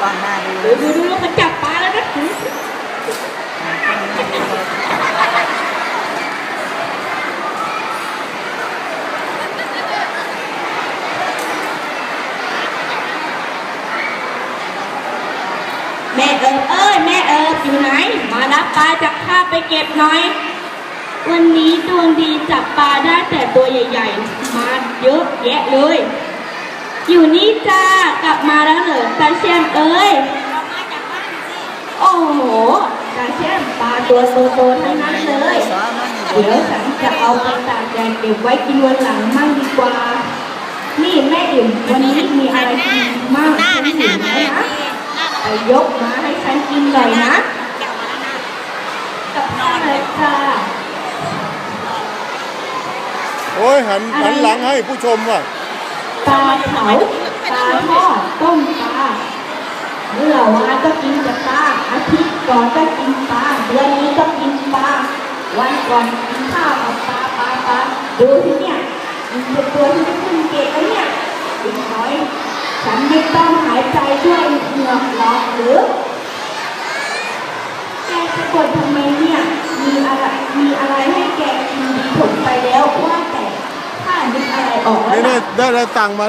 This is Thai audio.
กล้องหน้าดูดูดูดูมันจับปลาแล้วนะแม่เอิบเอ้ยแม่เอิบอยู่ไหน มารับปลาจากข้าไปเก็บหน่อย วันนี้ดวงดีจับปลาได้แต่ตัวใหญ่ ๆ มาเยอะแยะเลย อยู่นี่จ้ากลับมาแล้วเหรอตาเชียมเอ้ยโอ้โหตาเชียมปลาตัวโตๆทั้งนั้นเลยเดี๋ยวฉันจะเอาไปตากแดดเก็บไว้กินวันหลังมั่งดีกว่า นี่แม่อิ่มวันนี้มีอะไรกินมากฉันหิวไหมนะไปยกมาให้ฉันกินหน่อยนะกับข้าวเลยจ้าโอ้ยหันหันหลังให้ผู้ชมว่ะ ปลาเผาปลาทอดต้มปลาเมื่อวานก็กินแต่ปลาอาทิตย์ก่อนก็กินปลาเดือนนี้ก็กินปลาวันก่อนกินข้าวกับปลาปลาปลาดูที่เนี่ยมันเป็นตัวที่ไม่ขึ้นเกตแล้วเนี่ยอีกน้อยฉันไม่ต้องหายใจด้วยเหงือกหรอกหรือแกจะกดทำไมเนี่ยมีอะไรมีอะไรให้แกกินดีผลไปแล้ว นี่ได้ได้ตังค์มา